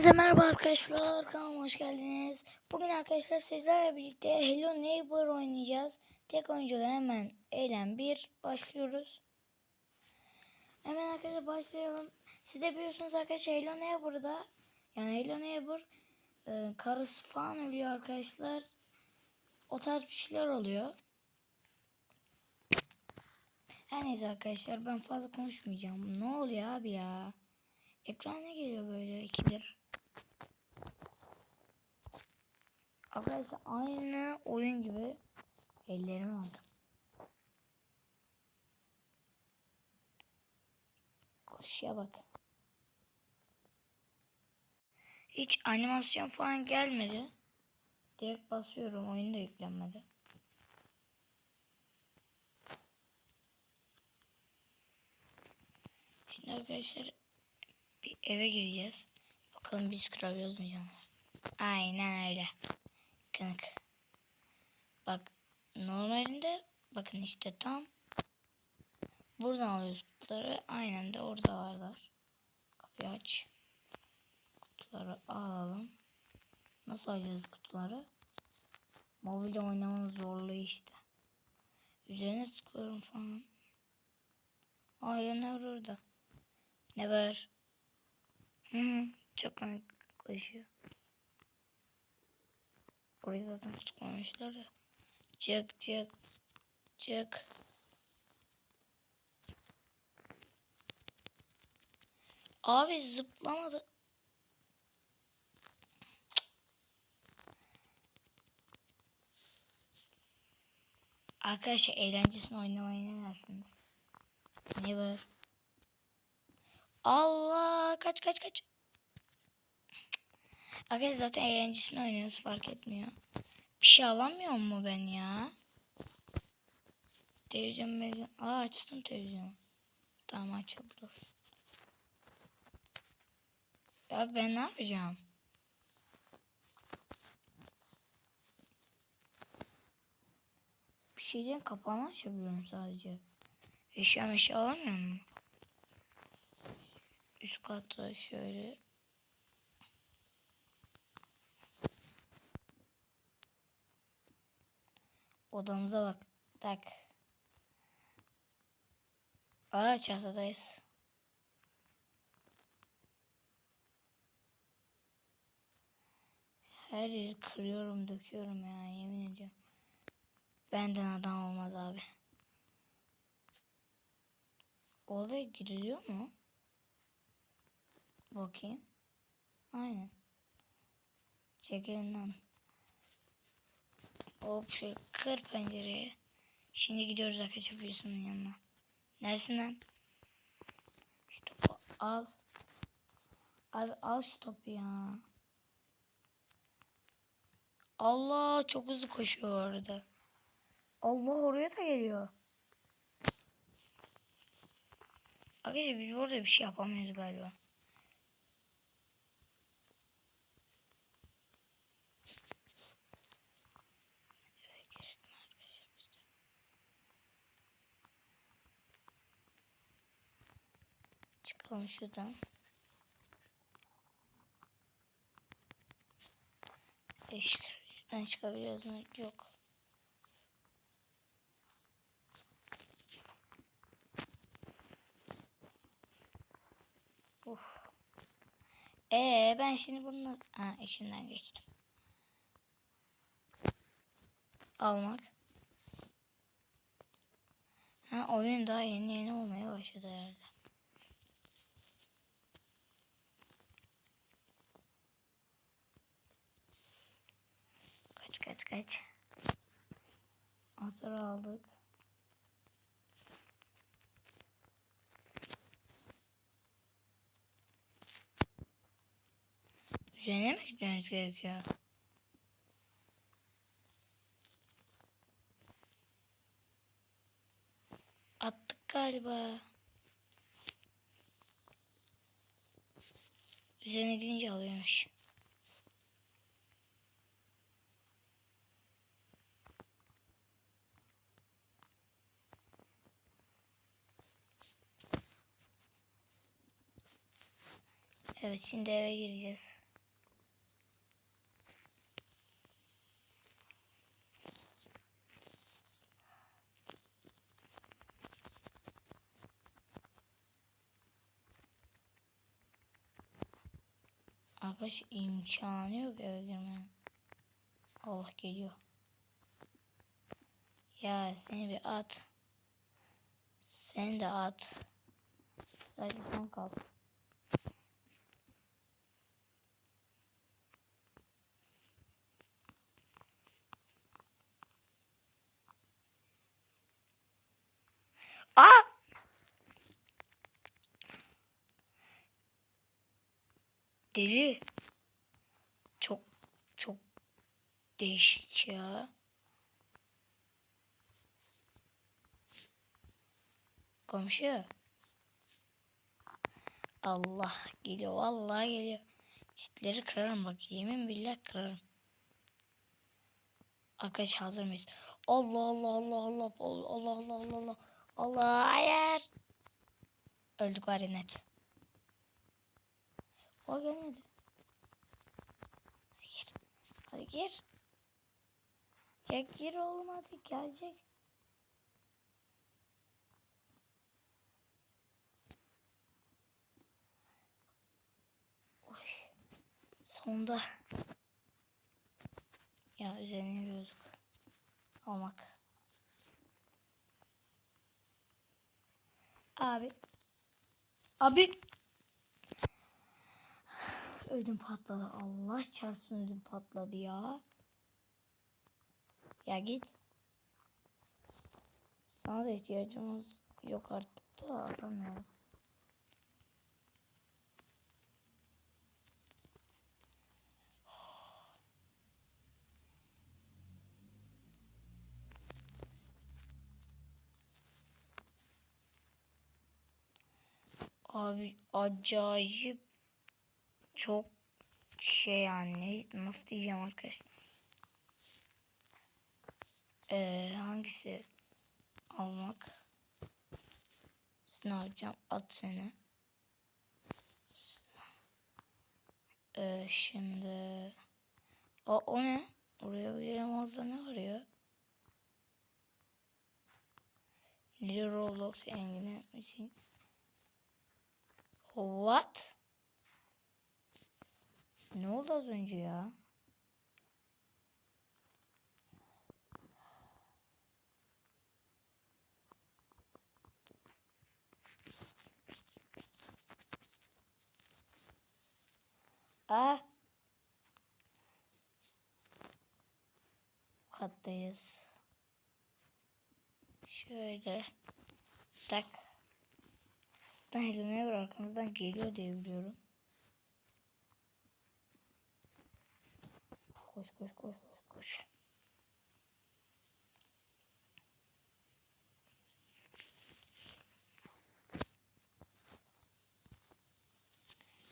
Hepinize merhaba arkadaşlar. Kanalıma hoş geldiniz. Bugün arkadaşlar sizlerle birlikte Hello Neighbor oynayacağız. Tek oyuncuyla hemen eylem 1 başlıyoruz. Hemen arkadaşlar başlayalım. Siz de biliyorsunuz arkadaşlar Hello Neighbor'da yani Hello Neighbor e, karısı falan ölüyor arkadaşlar. O tarz bir şeyler oluyor. Her neyse arkadaşlar ben fazla konuşmayacağım. Ne oluyor abi ya? Ekran ne geliyor böyle ikidir? Arkadaşlar aynı oyun gibi ellerimi aldım. Koşuya bak. Hiç animasyon falan gelmedi. Direkt basıyorum. Oyun da yüklenmedi. Şimdi arkadaşlar bir eve gireceğiz. Bakalım biz mu canlar? Aynen öyle. Kınık. Bak normalinde bakın işte tam buradan alıyoruz kutuları. Aynen de orada varlar. Kapıyı aç. Kutuları alalım. Nasıl alacağız kutuları? Mobilde oynamanın zorluğu işte. Üzerine tıklıyorum falan. Aa ne var orada? Ne var? Hı hı. Çok koşuyor. Orayı zaten tutmamışlar ya. Çık çık. Çık. Abi zıplamadı. Arkadaşlar eğlencesini oynamayı ne dersiniz? Ne var? Allah kaç kaç kaç. Arkadaşlar zaten eğlencesini oynuyoruz fark etmiyor. Bir şey alamıyor mu ben ya? Televizyon televizyon. Aa açtım televizyonu. Tamam açıldı. Ya ben ne yapacağım? Bir şeyden kapağını açabiliyorum sadece. Eşya meşya alamıyor mu? Üst katta şöyle. Odamıza bak. Tak. Aa çatadayız. Her yeri kırıyorum, döküyorum ya yemin ediyorum. Benden adam olmaz abi. Oraya giriliyor mu? Bakayım. Aynen. Çekilinden. Hop şey kır pencereye. Şimdi gidiyoruz arkadaşlar büyüsünün yanına. Neresin lan? Şu topu al. Abi al şu topu ya. Allah çok hızlı koşuyor orada. Allah oraya da geliyor. Arkadaşlar biz burada bir şey yapamıyoruz galiba. Çıkalım şuradan. Eşk, üstten çıkabiliyoruz mu? Yok. Uf. Ee ben şimdi bunu ha işinden geçtim. Almak. Ha oyun daha yeni yeni olmaya başladı herhalde. Kaç kaç. Atar aldık. Üzerine mi gitmemiz gerekiyor? Attık galiba. Üzerine gidince alıyormuş. Evet şimdi eve gireceğiz. Arkadaş imkanı yok eve girmenin. Allah geliyor. Ya seni bir at. Sen de at. Sadece sen kalk. Deli. Çok çok değişik ya. Komşu. Allah geliyor vallahi geliyor. Çitleri kırarım bak yemin billah kırarım. Arkadaş hazır mıyız? Allah Allah Allah Allah Allah Allah Allah Allah Allah Allah hayır. Öldük var ya net. O gelmedi. Hadi gir. Hadi gir. Ya gir oğlum hadi gelecek. Oy. Sonunda. Ya üzerine yürüyorduk. Almak. Abi. Abi. Ödüm patladı. Allah çarpsın ödüm patladı ya. Ya git. Sana da ihtiyacımız yok artık da atamıyorum. Abi acayip çok şey yani nasıl diyeceğim arkadaşlar. Ee, hangisi almak? Seni alacağım at seni. Ee, şimdi o, o ne? Oraya gidelim orada ne var ya? Nili Roblox engine misin? What? Ne oldu az önce ya? Aa. Kattayız. Şöyle. Tak. Ben bir arkamızdan geliyor diye biliyorum. Koş koş koş koş koş.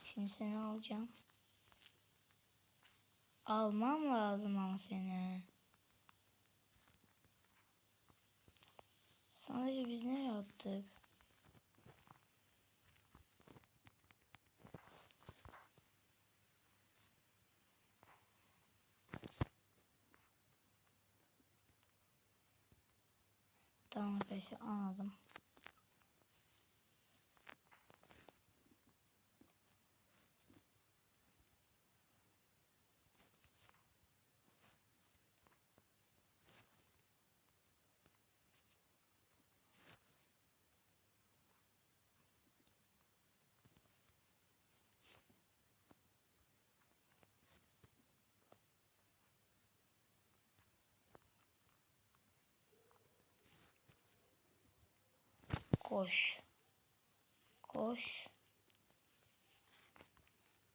Şimdi seni alacağım. Almam lazım ama seni. Sadece biz nereye attık? Tamam arkadaşlar anladım. Koş. Koş.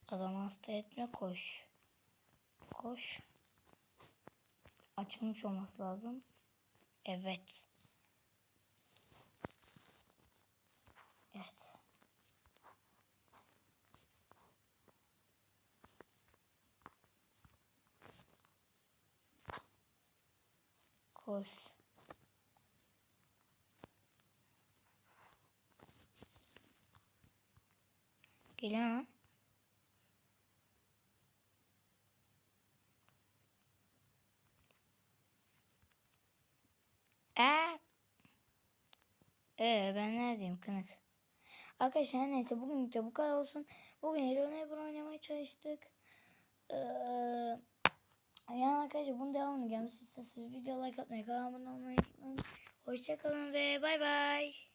Adam hasta etme koş. Koş. Açılmış olması lazım. Evet. Evet. Koş. Geliyor ha. Ee, ben neredeyim kınık? Arkadaşlar neyse bugün de bu kadar olsun. Bugün Hello Neighbor oynamaya çalıştık. Ee, yani arkadaşlar bunun devamını gelmesi isterseniz video like atmayı, kanala abone olmayı. Hoşçakalın ve bay bay.